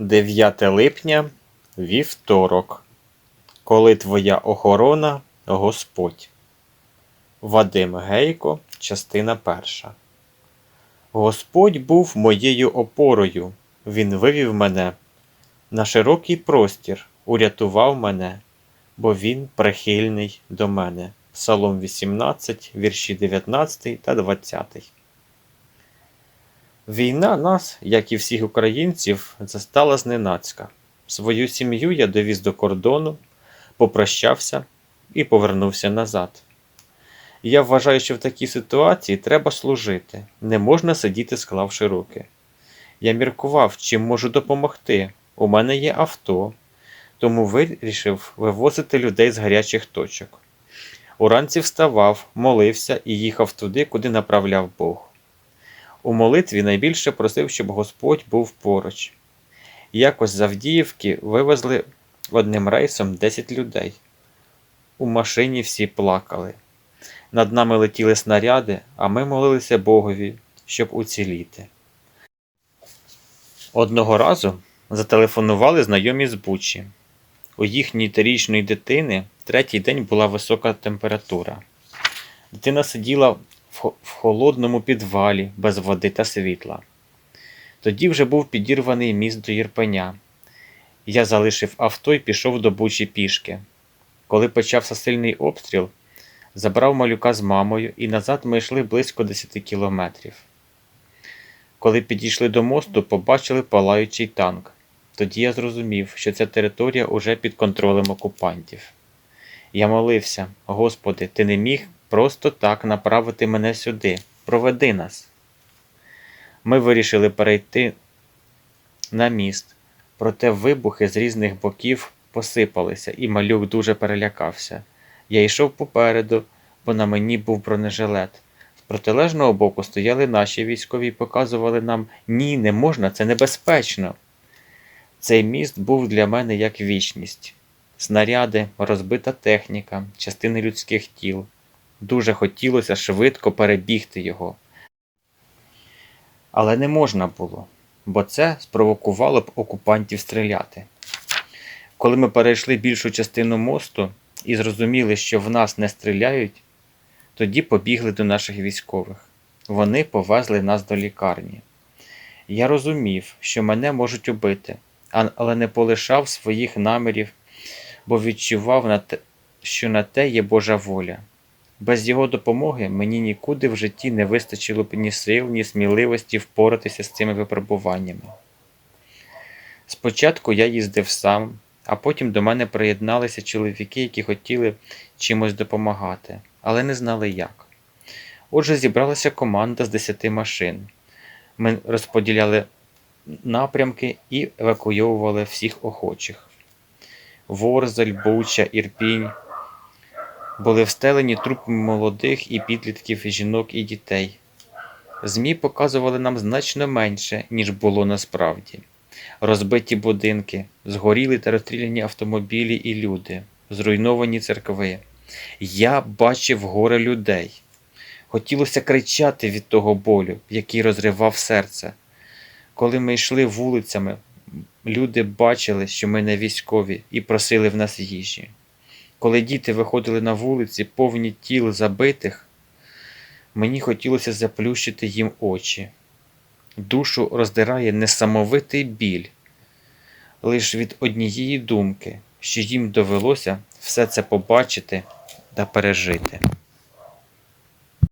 9 липня, вівторок. Коли твоя охорона Господь. Вадим Гейко, частина перша. Господь був моєю опорою. Він вивів мене на широкий простір, урятував мене, бо він прихильний до мене. Псалом 18, вірші 19 та 20. Війна нас, як і всіх українців, застала зненацька. Свою сім'ю я довіз до кордону, попрощався і повернувся назад. Я вважаю, що в такій ситуації треба служити, не можна сидіти, склавши руки. Я міркував, чим можу допомогти. У мене є авто, тому вирішив вивозити людей з гарячих точок. Уранці вставав, молився і їхав туди, куди направляв Бог. У молитві найбільше просив, щоб Господь був поруч. Якось з Авдіївки вивезли одним рейсом 10 людей. У машині всі плакали. Над нами летіли снаряди, а ми молилися Богові, щоб уціліти. Одного разу зателефонували знайомі з Бучі. У їхньої трирічної дитини третій день була висока температура. Дитина сиділа в холодному підвалі без води та світла. Тоді вже був підірваний міст до Єрпеня. Я залишив авто і пішов до Бучі пішки. Коли почався сильний обстріл, забрав малюка з мамою і назад ми йшли близько 10 кілометрів. Коли підійшли до мосту, побачили палаючий танк. Тоді я зрозумів, що ця територія уже під контролем окупантів. Я молився, Господи, ти не міг просто так направити мене сюди. Проведи нас. Ми вирішили перейти на міст, проте вибухи з різних боків посипалися, і малюк дуже перелякався. Я йшов попереду, бо на мені був бронежилет. З протилежного боку стояли наші військові і показували нам ні, не можна, це небезпечно. Цей міст був для мене як вічність. Снаряди, розбита техніка, частини людських тіл. Дуже хотілося швидко перебігти його. Але не можна було, бо це спровокувало б окупантів стріляти. Коли ми перейшли більшу частину мосту і зрозуміли, що в нас не стріляють, тоді побігли до наших військових. Вони повезли нас до лікарні. Я розумів, що мене можуть убити, але не полишав своїх намірів, бо відчував, що на те є Божа воля. Без його допомоги мені нікуди в житті не вистачило б ні сил, ні сміливості впоратися з цими випробуваннями. Спочатку я їздив сам, а потім до мене приєдналися чоловіки, які хотіли чимось допомагати, але не знали як. Отже, зібралася команда з 10 машин. Ми розподіляли напрямки і евакуйовували всіх охочих. Ворзель, Буча, Ірпінь були встелені трупами молодих і підлітків, жінок і дітей. ЗМІ показували нам значно менше, ніж було насправді. Розбиті будинки, згоріли та розстріляні автомобілі і люди, зруйновані церкви. Я бачив горе людей. Хотілося кричати від того болю, який розривав серце. Коли ми йшли вулицями, люди бачили, що ми не військові, і просили в нас їжі. Коли діти виходили на вулиці, повні тіл забитих, мені хотілося заплющити їм очі. Душу роздирає несамовитий біль, лиш від однієї думки, що їм довелося все це побачити та пережити.